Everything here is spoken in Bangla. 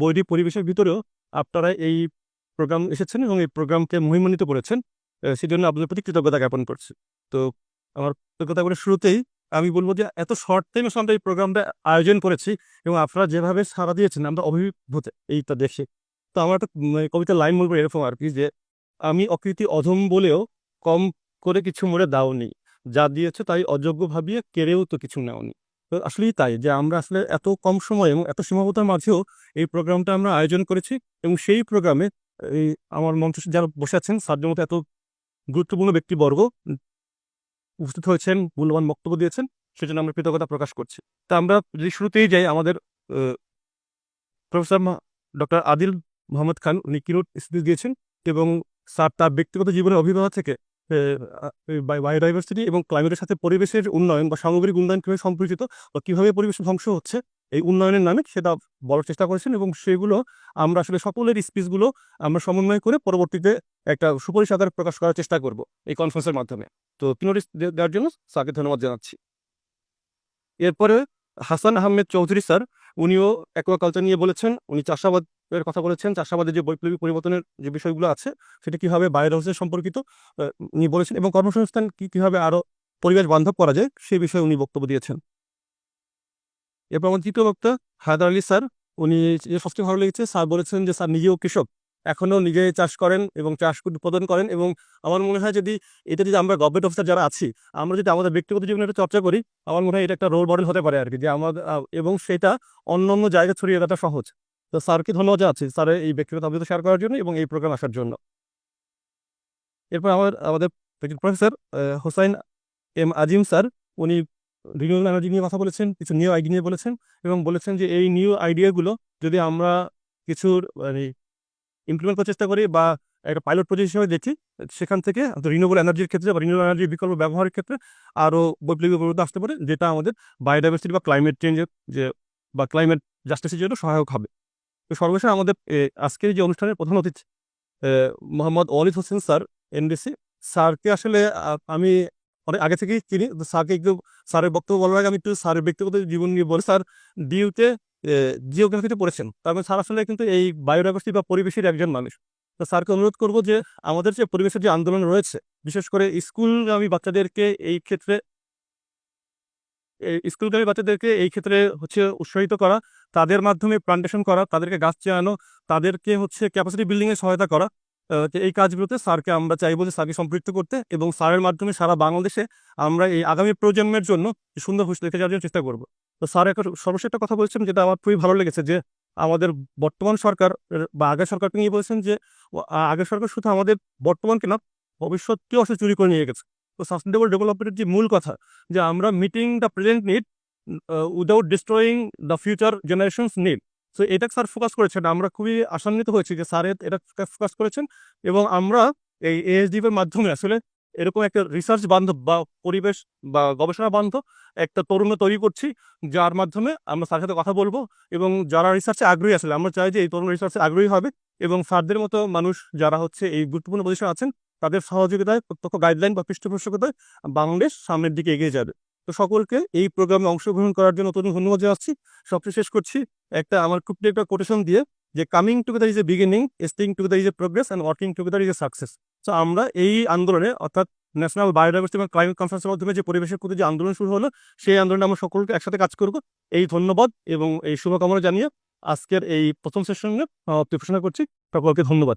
বৈরী পরিবেশের ভিতরেও আপনারা এই প্রোগ্রাম এসেছেন এবং এই প্রোগ্রামকে মহিমান্বিত করেছেন সেজন্য আপনাদের প্রতি কৃতজ্ঞতা জ্ঞাপন করছি। তো আমার কৃতজ্ঞতা করে শুরুতেই আমি বলব যে এত শর্ট টাইমে আমরা এই প্রোগ্রামটা আয়োজন করেছি এবং আপনারা যেভাবে সাড়া দিয়েছেন আমরা অভিভূত এইটা দেখে। তো আমার একটা উম, কবিতার লাইন বলব এরকম আর কি যে আমি অকৃতি অধম বলেও কম করে কিছু মরে দাওনি। যা দিয়েছে তাই অযোগ্য ভাবিয়ে কেড়েও তো কিছু নেওনি। তো আসলেই তাই যে আমরা আসলে এত কম সময় এবং এত সীমাবদ্ধতার মাঝেও এই প্রোগ্রামটা আমরা আয়োজন করেছি এবং সেই প্রোগ্রামে, এই আমার মঞ্চ যারা বসে আছেন সার্জের মতো এত গুরুত্বপূর্ণ ব্যক্তিবর্গ উপস্থিত হয়েছেন, মূল্যবান বক্তব্য দিয়েছেন, সেজন্য আমরা কৃতজ্ঞতা প্রকাশ করছি। তা আমরা যদি শুরুতেই যাই, আমাদের প্রফেসর ডক্টর আদিল মোহাম্মদ খান, উনি কিরোট স্পিচ দিয়েছেন এবং স্যার তার ব্যক্তিগত জীবনের অভিজ্ঞতা থেকে বায়োডাইভার্সিটি এবং ক্লাইমেটের সাথে পরিবেশের উন্নয়ন বা সামগ্রিক উন্নয়ন কীভাবে সম্পর্কিত বা কীভাবে পরিবেশ ধ্বংস হচ্ছে, এই উন্নয়নের নামে সেটা বলার চেষ্টা করেছেন এবং সেগুলো আমরা আসলে সকলের স্পিচগুলো আমরা সমন্বয় করে পরবর্তীতে একটা সুপরিশ আকারে প্রকাশ করার চেষ্টা করব এই কনফারেন্সের মাধ্যমে। তো কিনোটিস দেওয়ার জন্য স্যারকে ধন্যবাদ জানাচ্ছি। এরপরে হাসান আহমেদ চৌধুরী স্যার, উনিও অ্যাকোয়াকালচার নিয়ে বলেছেন, উনি চাষাবাদের কথা বলেছেন, চাষাবাদের যে বৈপ্লবিক পরিবর্তনের যে বিষয়গুলো আছে, সেটা কীভাবে বায়োডাইভার্সিটি সম্পর্কিত উনি বলেছেন এবং কর্মসংস্থান কি, কীভাবে আরও পরিবেশ বান্ধব করা যায়, সে বিষয়ে উনি বক্তব্য দিয়েছেন। এরপর আমার তৃতীয় বক্তা হায়দার আলী স্যার, উনি যে সবচেয়ে ভালো লেগেছে স্যার বলেছেন যে স্যার নিজেও কৃষক এখনও নিজে চাষ করেন এবং চাষ উৎপাদন করেন এবং আমার মনে হয় যদি এটা যদি আমরা গভর্নমেন্ট অফিসার যারা আছি, আমরা যদি আমাদের ব্যক্তিগত জীবনে একটা চর্চা করি, আমার মনে হয় এটা একটা রোল মডেল হতে পারে আর কি যে আমাদের এবং সেটা অন্য অন্য জায়গায় ছড়িয়ে দেওয়াটা সহজ। তো স্যারকে ধন্যবাদ জানাচ্ছি স্যারের এই ব্যক্তিগত অভিজ্ঞতা শেয়ার করার জন্য এবং এই প্রোগ্রাম আসার জন্য। এরপর আমার, আমাদের professor Hossain M Azim sir, উনি রিনিউয়েবল এনার্জি নিয়ে কথা বলেছেন, কিছু নিউ আইডিয়া নিয়ে বলেছেন এবং বলেছেন যে এই নিউ আইডিয়াগুলো যদি আমরা কিছুর মানে ইমপ্লিমেন্ট করার চেষ্টা করি বা একটা পাইলট প্রজেক্ট হিসেবে দেখি, সেখান থেকে রিনিউয়েবল এনার্জির ক্ষেত্রে বা রিনিউয়েবল এনার্জির বিকল্প ব্যবহারের ক্ষেত্রে আরও বৈপ্লবিক পরিবর্তন আসতে পারে, যেটা আমাদের বায়োডাইভার্সিটি বা ক্লাইমেট চেঞ্জের যে, বা ক্লাইমেট জাস্টিসের জন্য সহায়ক হবে। তো সর্বশেষে আমাদের আজকের যে অনুষ্ঠানের প্রধান অতিথি মোহাম্মদ ওয়ালিদ হোসেন স্যার, এনডিসি। স্যারকে আসলে আমি অনেক আগে থেকেই চিনি। স্যারকে একটু, স্যারের বক্তব্য বলার আগে আমি একটু স্যারের ব্যক্তিগত জীবন নিয়ে বলি। স্যার ডিউতে জিওগ্রাফিতে পড়েছেন। তার মানে স্যার আসলে কিন্তু এই বায়োডাইভার্সিটি বা পরিবেশের একজন মানুষ। তো স্যারকে অনুরোধ করব যে, আমাদের যে পরিবেশের যে আন্দোলন রয়েছে, বিশেষ করে স্কুল আমি বাচ্চাদেরকে এই ক্ষেত্রে স্কুলগামী বাচ্চাদেরকে এই ক্ষেত্রে হচ্ছে উৎসাহিত করা, তাদের মাধ্যমে প্লান্টেশন করা, তাদেরকে গাছ চেয়ানো তাদেরকে হচ্ছে ক্যাপাসিটি বিল্ডিংয়ে সহায়তা করা। এই কাজগুলোতে স্যারকে আমরা চাইব যে স্যারকে সম্পৃক্ত করতে এবং স্যারের মাধ্যমে সারা বাংলাদেশে আমরা এই আগামী প্রজন্মের জন্য সুন্দর ভবিষ্যৎ রেখে যাওয়ার জন্য চেষ্টা করব। তো স্যার একটা সর্বশেষ একটা কথা বলছেন যেটা আমার খুবই ভালো লেগেছে যে আমাদের বর্তমান সরকার বা আগের সরকারকে নিয়ে বলেছেন যে আগের সরকার শুধু আমাদের বর্তমানকে না, ভবিষ্যৎকেও আসলে চুরি করে নিয়ে গেছে। তো সাস্টেনেবল ডেভেলপমেন্টের যে মূল কথা, যে আমরা meeting the present need without destroying the future generations need so এটা স্যার ফোকাস করেছেন। আমরা খুবই আশান্বিত হয়েছি যে স্যার এটা ফোকাস করেছেন এবং আমরা এই এর মাধ্যমে আসলে এরকম একটা রিসার্চ বান্ধব বা পরিবেশ বা গবেষণা বান্ধব একটা তরুণ তৈরি করছি, যার মাধ্যমে আমরা স্যারের সাথে কথা বলব এবং যারা রিসার্চে আগ্রহী আসলে আমরা চাই যে এই তরুণ রিসার্চে আগ্রহী হবে এবং স্যারদের মতো মানুষ যারা হচ্ছে এই গুরুত্বপূর্ণ পজিশন আছেন তাদের সহযোগিতায় প্রত্যক্ষ গাইডলাইন বা পৃষ্ঠপোষকতায় বাংলাদেশ সামনের দিকে এগিয়ে যাবে। তো সকলকে এই প্রোগ্রামে অংশগ্রহণ করার জন্য নতুন ধন্যবাদ জানাচ্ছি। সবচেয়ে শেষ করছি একটা আমার খুব একটা কোটেশন দিয়ে যে coming together is a beginning staying together is a progress and working together is a success তো আমরা এই আন্দোলনে, অর্থাৎ ন্যাশনাল বায়োডাইভার্সিটি এবং ক্লাইমেট কনফারেন্সের মাধ্যমে যে পরিবেশের প্রতি যে আন্দোলন শুরু হলো, সেই আন্দোলনে আমরা সকলকে একসাথে কাজ করব। এই ধন্যবাদ এবং এই শুভকামনা জানিয়ে আজকের এই প্রথম সেশনে ঘোষণা করছি। সকলকে ধন্যবাদ।